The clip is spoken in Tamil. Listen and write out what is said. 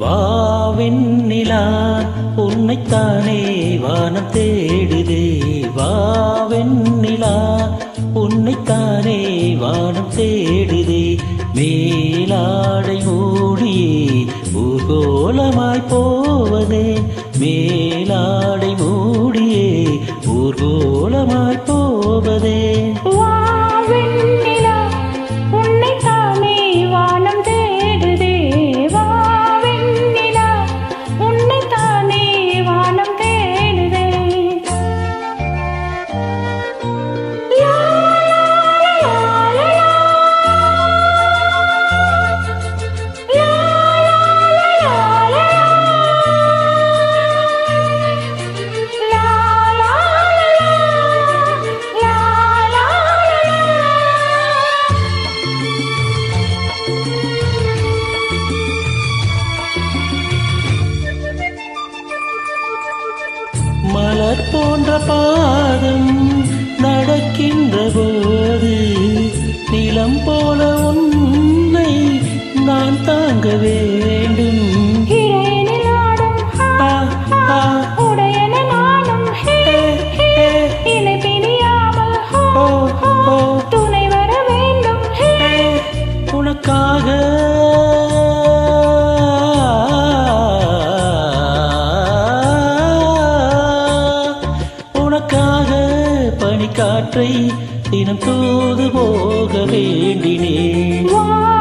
வாவெண்ணிலா உன்னைத்தானே வானம் தேடுதே. வாவெண்ணிலா உன்னைத்தானே வானம் தேடுதே. மேலாடை மூடியே ஊர்கோலமாய் போவதே. மேலாடை மூடியே ஊர்கோலமாய் போவதே. மலர் போன்ற பாதம் நடக்கின்ற போது நிலம் போல உன்னை நான் தாங்க வேண்டும். இறையனில் காற்றை தினம் தூது போக வேண்டினேன்.